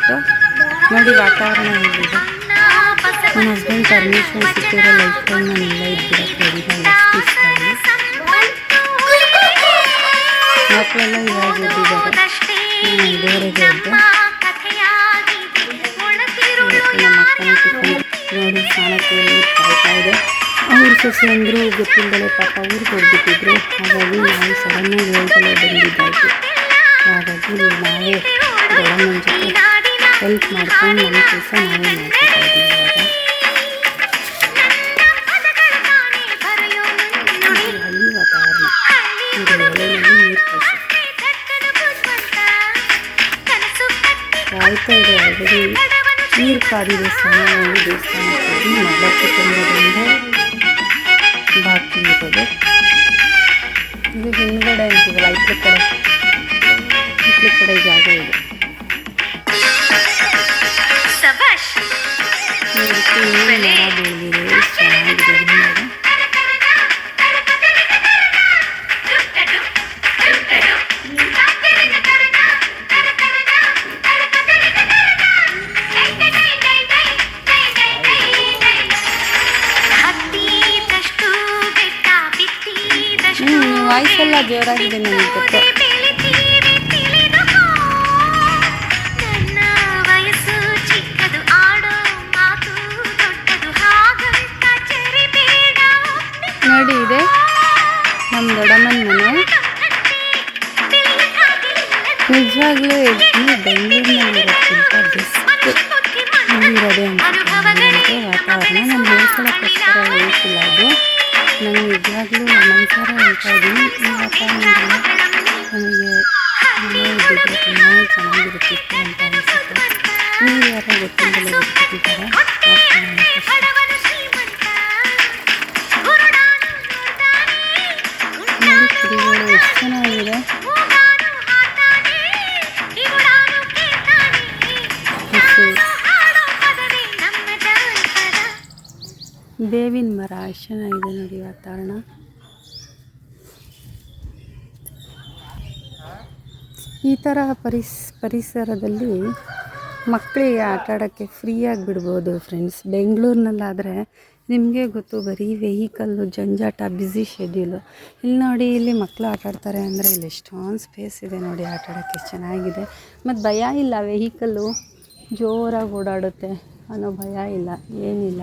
ತುಂಬಬೇಕು ನೋಡಿ, ವಾತಾವರಣ ಹೇಗಿದೆ. ನನ್ನ ಹಸ್ಬೆಂಡ್ ಪರ್ಮಿಷನ್ ಸಿಕ್ಕಿರೋ ಲೈಫ್ ಟೈಮ್ ನಾನೆಲ್ಲ ಇದ್ಬಿಡಕ್ಕೆ ಎಷ್ಟು ಇಷ್ಟ ಮಕ್ಕಳೆಲ್ಲ ಇವಾಗ ಇದ್ದಿದ್ದಾರೆ ದೇವರಿಗೆ ಎದ್ದು ಇವತ್ತು ನಮ್ಮ ಅಕ್ಕನ ಟಿಫನ್ ನೋಡಿ ಸ್ನಾನಕ್ಕೆ ಕಾಯ್ತಾ ಇದೆ. ಅವ್ರ ಸೊಸೆ ಅಂದರು ಗೊತ್ತಿಲ್ಲದೆ ಪಾಪ ಊರಿಗೆ ಹೋಗ್ಬಿಟ್ಟಿದ್ರು. ಹಾಗಾಗಿ ನಾವು ಸಡನ್ನಾಗಿ ಹೇಳ್ತಲೇ ಬಂದಿದ್ದಾಯಿತು ಹಾಗಾಗಿ ನಾವೇ ದೊಡ್ಡಮ್ಮನ ಜೊತೆ ಹೆಲ್ಪ್ ಮಾಡ್ಕೊಂಡು ನಮ್ಮ ಕೆಲಸ ನಾವೇ ಮಾಡ್ಕೊತಾ ಇದ್ದೀವಿ ಇವಾಗ. ಇದು ಹಳ್ಳಿ ವಾತಾವರಣ ಇದು ಒಲೆಯಲ್ಲಿ ನೀರು ಕಾಯ್ಸಿ ಕಾಯ್ತಾ ಇದೆ ಆಲ್ರೆಡಿ ನೀರು ಕಾದಿದೆ ಸ್ನಾನ ಮಾಡಿ ದೇವಸ್ಥಾನಕ್ಕೆ ಹೋಗಿ ಮಗಳಕ್ಕೆ ಬಾಕಿ ಇರೋದು ಇದು ಹಿಂದ್ಗಡೆ ಅಂತೀವಲ್ಲ ಇತ್ಲ ಕಡೆ. ಇತ್ಲ ಕಡೆ ಜಾಗ ಇದೆ. ಎಲ್ಲ ಜೋರಾಗಿದೆ ನನಗೆ ನಿಜವಾಗ್ಲೂ ನೀವು ಬೆಂಗಳೂರಿನಲ್ಲಿರೋದಕ್ಕಿಂತ ಬೆಸ್ಟ್ ಇಲ್ಲಿರೋದೆ ಅನ್ಸುತ್ತೆ ವಾತಾವರಣ ನಾನು ಹೇಳ್ಕೊಳ್ಳೋಕ್ಕೋಸ್ಕರ ಹೇಳ್ತಿಲ್ಲ ಅದು. ನಾನು ನಿಜವಾಗ್ಲೂ ಮನಸಾರ ಹೇಳ್ತಾ ಇದ್ದೀನಿ. ಈ ವಾತಾವರಣದಲ್ಲಿ ನನಗೆ ಮನೆ ಇದ್ದಿದ್ರೆ ತುಂಬಾ ಚೆನ್ನಾಗಿರುತ್ತಿತ್ತು ಅಂತ ಅನಿಸುತ್ತೆ. ನೀವು ಯಾರೋ ಗೊತ್ತಿಲ್ಲದೆ ಗೊತ್ತಿದ್ದಾರೆ ಎಷ್ಟು ಚೆನ್ನಾಗಿದೆ ಬೇವಿನ ಮರ ಎಷ್ಟು ಚೆನ್ನಾಗಿದೆ ನೋಡಿ ವಾತಾವರಣ. ಈ ಥರ ಪರಿಸ್, ಪರಿಸರದಲ್ಲಿ ಮಕ್ಕಳಿಗೆ ಆಟ ಆಡೋಕ್ಕೆ ಫ್ರೀಯಾಗಿ ಬಿಡ್ಬೋದು ಫ್ರೆಂಡ್ಸ್ ಬೆಂಗಳೂರಿನಲ್ಲಾದರೆ ನಿಮಗೆ ಗೊತ್ತು ಬರೀ ವೆಹಿಕಲ್ಲು ಜಂಜಾಟ ಬ್ಯುಸಿ ಶೆಡ್ಯೂಲು ಇಲ್ಲಿ ನೋಡಿ ಇಲ್ಲಿ ಮಕ್ಕಳು ಆಟಾಡ್ತಾರೆ ಅಂದರೆ ಇಲ್ಲಿ ಎಷ್ಟೊಂದು ಸ್ಪೇಸ್ ಇದೆ ನೋಡಿ ಆಟ ಆಡೋಕ್ಕೆ ಚೆನ್ನಾಗಿದೆ. ಮತ್ತು ಭಯ ಇಲ್ಲ ವೆಹಿಕಲ್ಲು ಜೋರಾಗಿ ಓಡಾಡುತ್ತೆ ಅನ್ನೋ ಭಯ ಇಲ್ಲ, ಏನಿಲ್ಲ.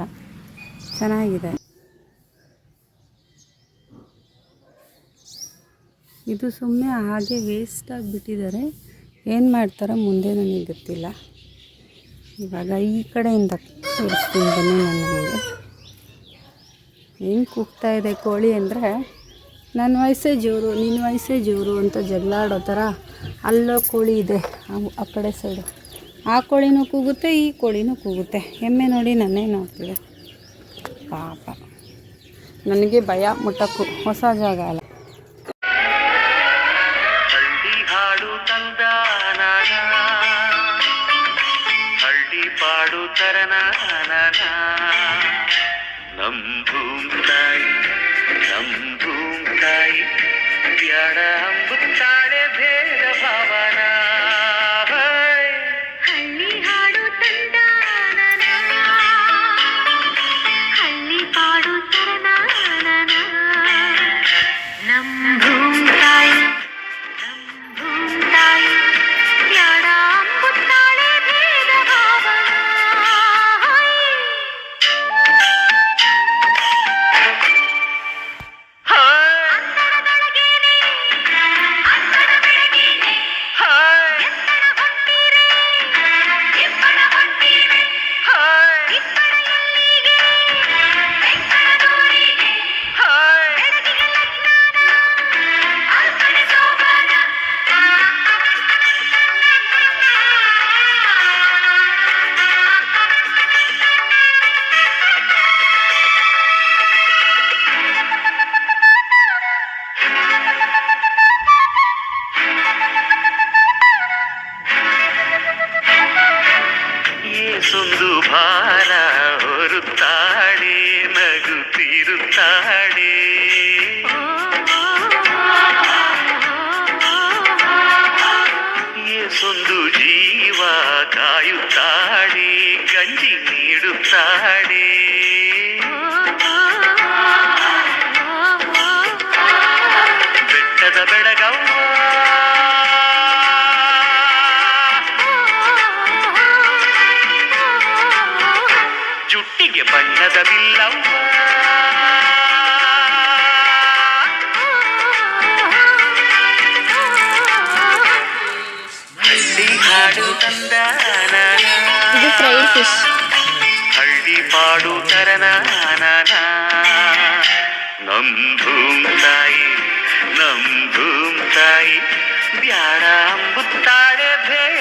ಚೆನ್ನಾಗಿದೆ. ಇದು ಸುಮ್ಮನೆ ಹಾಗೆ ವೇಸ್ಟ್ ಆಗಿಬಿಟ್ಟಿದ್ದಾರೆ. ಏನು ಮಾಡ್ತಾರೆ ಮುಂದೆ ನನಗೆ ಗೊತ್ತಿಲ್ಲ. ಇವಾಗ ಈ ಕಡೆಯಿಂದ ತೋರಿಸ್ತೀನಿ ಬನ್ನಿ ನಾನು ಮನೆಗೆ ಹೆಂಗೆ ಕೂಗ್ತಾ ಇದೆ ಕೋಳಿ ಅಂದರೆ ನನ್ನ ವಯಸ್ಸೇ ಜೋರು ನಿನ್ನ ವಯಸ್ಸೇ ಜೋರು ಅಂತ ಜಗಳಾಡೋ ಥರ ಅಲ್ಲೋ ಕೋಳಿ ಇದೆ ಆ- ಕಡೆ ಸೈಡು ಆ ಕೋಳಿನೂ ಕೂಗುತ್ತೆ, ಈ ಕೋಳಿನೂ ಕೂಗುತ್ತೆ. ಎಮ್ಮೆ ನೋಡಿ ನನ್ನೇ ನೋಡ್ತಿದೆ ಪಾಪ ನನಗೆ ಭಯ ಮುಟ್ಟಕ್ಕೂ ಹೊಸ ಜಾಗ ಅಲ್ಲ ಹಳ್ಳಿ ಹಾಡು ತಂದ ಹಳ್ಳಿ ಪಾಡು ತರನ ನಮ್ ಭೂಮ್ ತಾಯಿ ನಮ್ ಭೂಮ್ ತಾಯಿ ಬ್ಯಾಡ ಅಂಬುತ್ತಾಳೆ प्यारा बुतारे भेज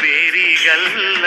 പേരികല്ല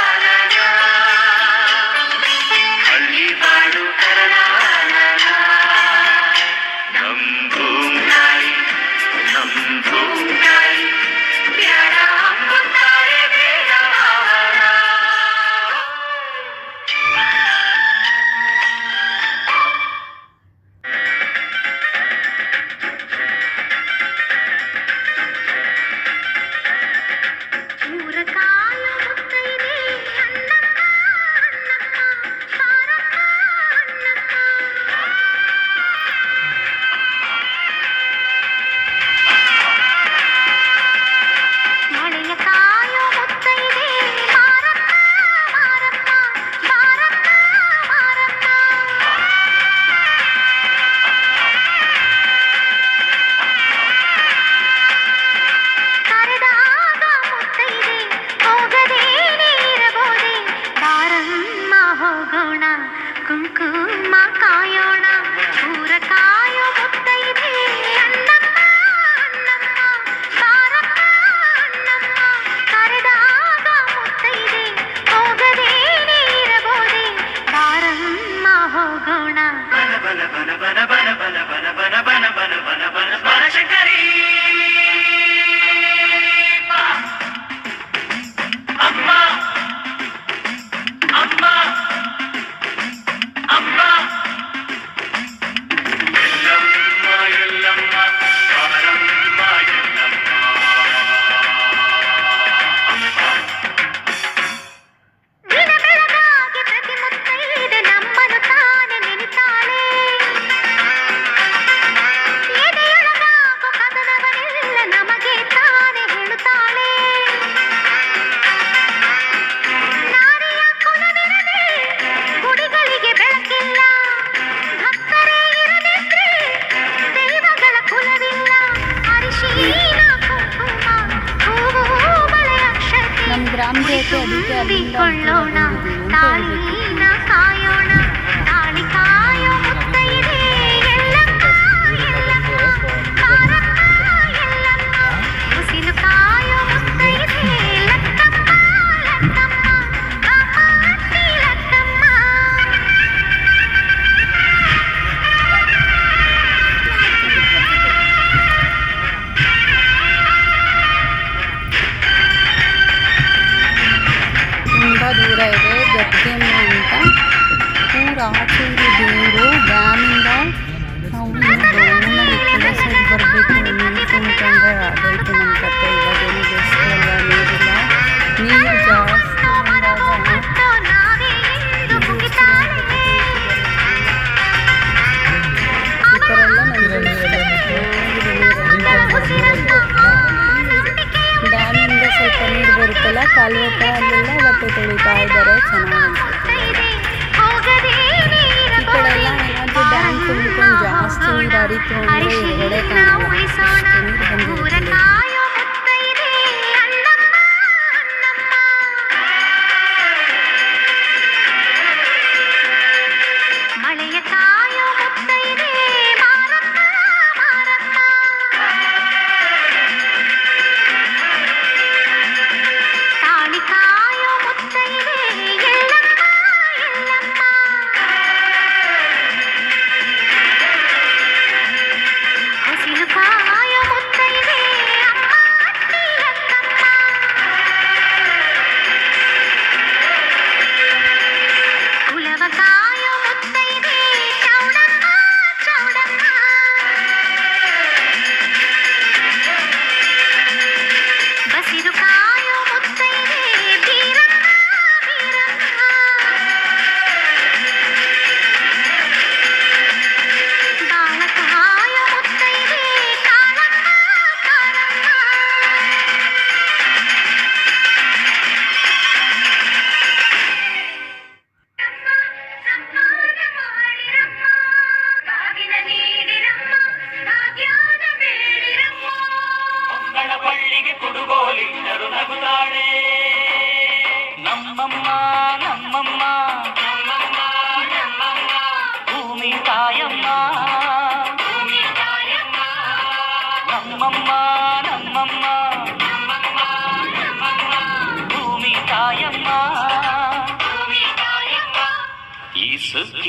哪里 Yeah.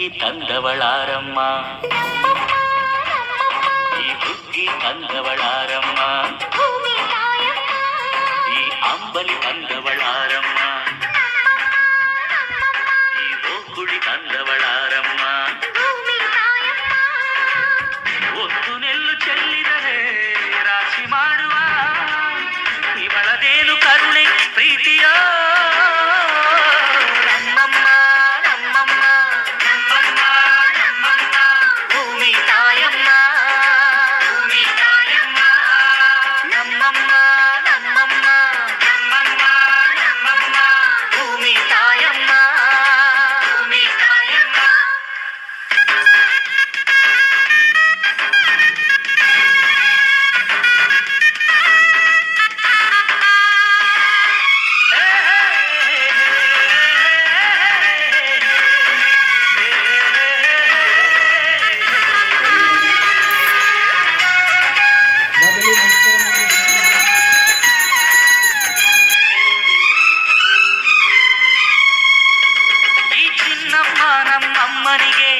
ಬುದ್ಧಿ ತಂದವಳಾರಮ್ಮ ಈ ಬುದ್ಧಿ ತಂದವಳಾರಮ್ಮ ಗಂಗಮ್ಮನಂ ಅಮ್ಮನಿಗೆ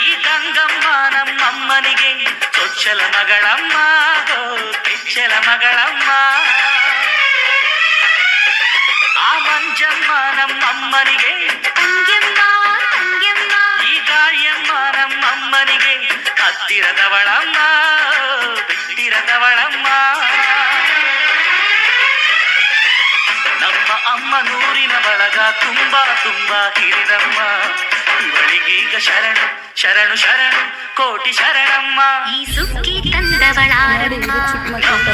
ಈ ಗಂಗಮ್ಮನಂ ಅಮ್ಮನಿಗೆ ಚೊಚ್ಚಲ ಮಗಳಮ್ಮ ಕಿಚ್ಚಲ ಮಗಳಮ್ಮ ಆ ಮಂಜಮ್ಮ ನಮ್ಮ ಅಮ್ಮನಿಗೆ ಈ ಗಾಯಮ್ಮ ನಮ್ಮ ಅಮ್ಮನಿಗೆ ಹತ್ತಿರದವಳಮ್ಮ ಬಿಟ್ಟಿರದವಳಮ್ಮ ನಮ್ಮ ಅಮ್ಮ ನೂರಿನ ಬಳಗ ತುಂಬಾ ತುಂಬಾ ಹಿರಿದಮ್ಮ ಇವಳಿಗೀಗ ಶರಣು ಶರಣು ಶರಣು ಕೋಟಿ ಶರಣಮ್ಮ ಈ ಸುಗ್ಗಿ ತಂದವಳಾರಮ್ಮ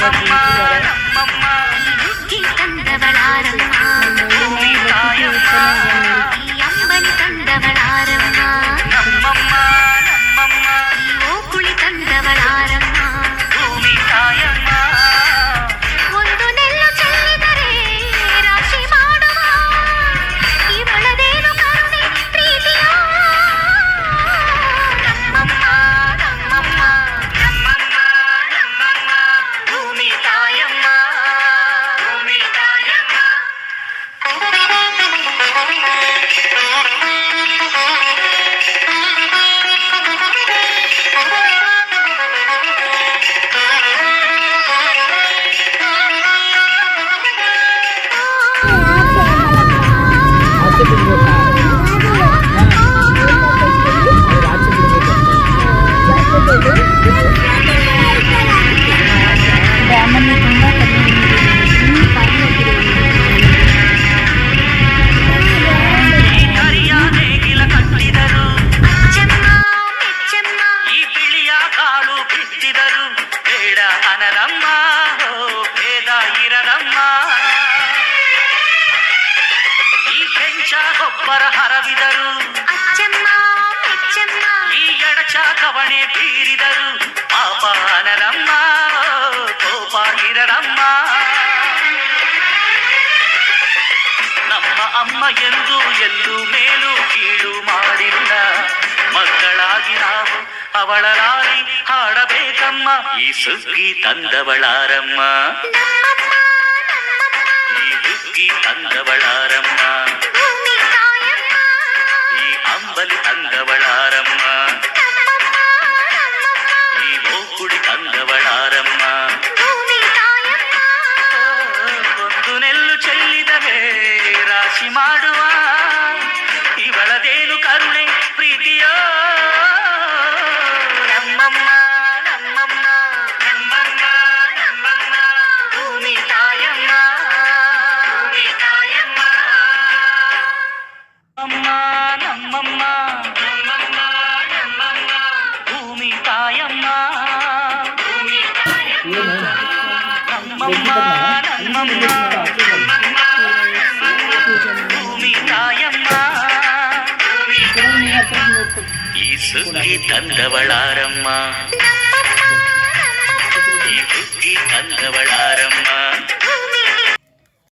ನಮ್ಮಮ್ಮ ಸುಕ್ಕಿ ತಂದವಳಾರಮ್ಮ ತಾಯಮ್ಮ ಈ ಅಂಬನಿ ತಂದವಳಾರಮ್ಮ ನಮ್ಮಮ್ಮ ನಮ್ಮಮ್ಮ ಓಕುಳಿ ತಂದವಳಾರಮ್ಮ ಭೂಮಿ ತಾಯಮ್ಮ ಎಡಚ ತೀರಿದರು ಬೀರಿದರು ಪಾಪ ಅನರಮ್ಮ ಕೋಪ ಇರರಮ್ಮ ನಮ್ಮ ಅಮ್ಮ ಎಂದು ಎಲ್ಲೂ ಮೇಲು ಕೀಳು ಮಾಡಿಲ್ಲ. ಮಕ್ಕಳಾಗಿ ನಾವು ಅವಳ ಹಾಡಬೇಕಮ್ಮ. ಈ ಸುಗ್ಗಿ ತಂದವಳಾರಮ್ಮ. ಈ ಸುಗ್ಗಿ ತಂದವಳಾರಮ್ಮ. ಈ ಅಂಬಲಿ ತಂದವಳಾರಮ್ಮ. ಈ ಓಕುಡಿ ತಂದವಳಾರಮ್ಮ ಭೂಮಿ ತಾಯಮ್ಮ ಒಂದು ನೆಲ್ಲು ಚೆಲ್ಲಿದರೆ ರಾಶಿ ಮಾಡುವ ಇವಳದೇನು ಕರುಣೆ புத்தி தந்தவளாரம்மா. நீ புத்தி தந்தவளா